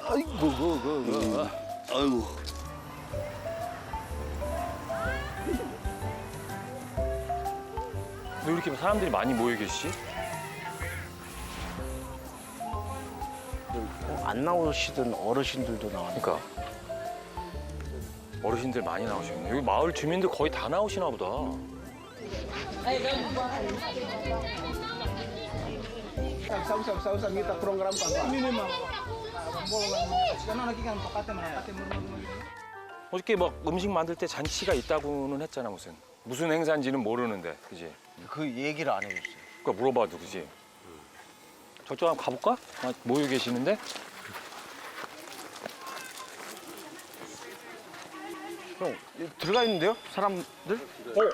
아이고, 그, 그, 그. 아이고. 왜 이렇게 사람들이 많이 모여 계시지? 어, 안 나오시던 어르신들도 나왔네. 그러니까 어르신들 많이 나오시네. 여기 마을 주민들 거의 다 나오시나 보다. Kita program pa ba? Minimum. Ano nakikan pakate man pakate mo 어저께 막 음식 만들 때 잔치가 있다고는 했잖아 무슨. 무슨 행사인지는 모르는데, 그지? 그 얘기를 안 해줬어요. 그러니까 물어봐도 그지? 저쪽 한번 가볼까? 아, 모여 계시는데? 형, 들어가 있는데요? 사람들? 어?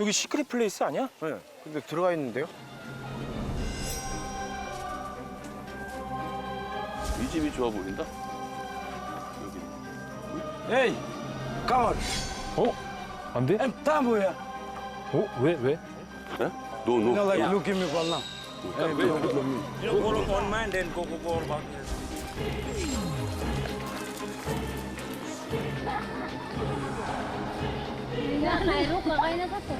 여기 시크릿 플레이스 아니야? 네. 근데 들어가 있는데요? 이 집이 좋아 보인다. 에이, 가만. 어? 안 돼? 다 뭐야? 어? 왜? 왜? 네? 노, 노. 내가 이거 김이 발라. 이거 보러 온 마인덴 고고 봐. 나 나이로 가가이나 갔어.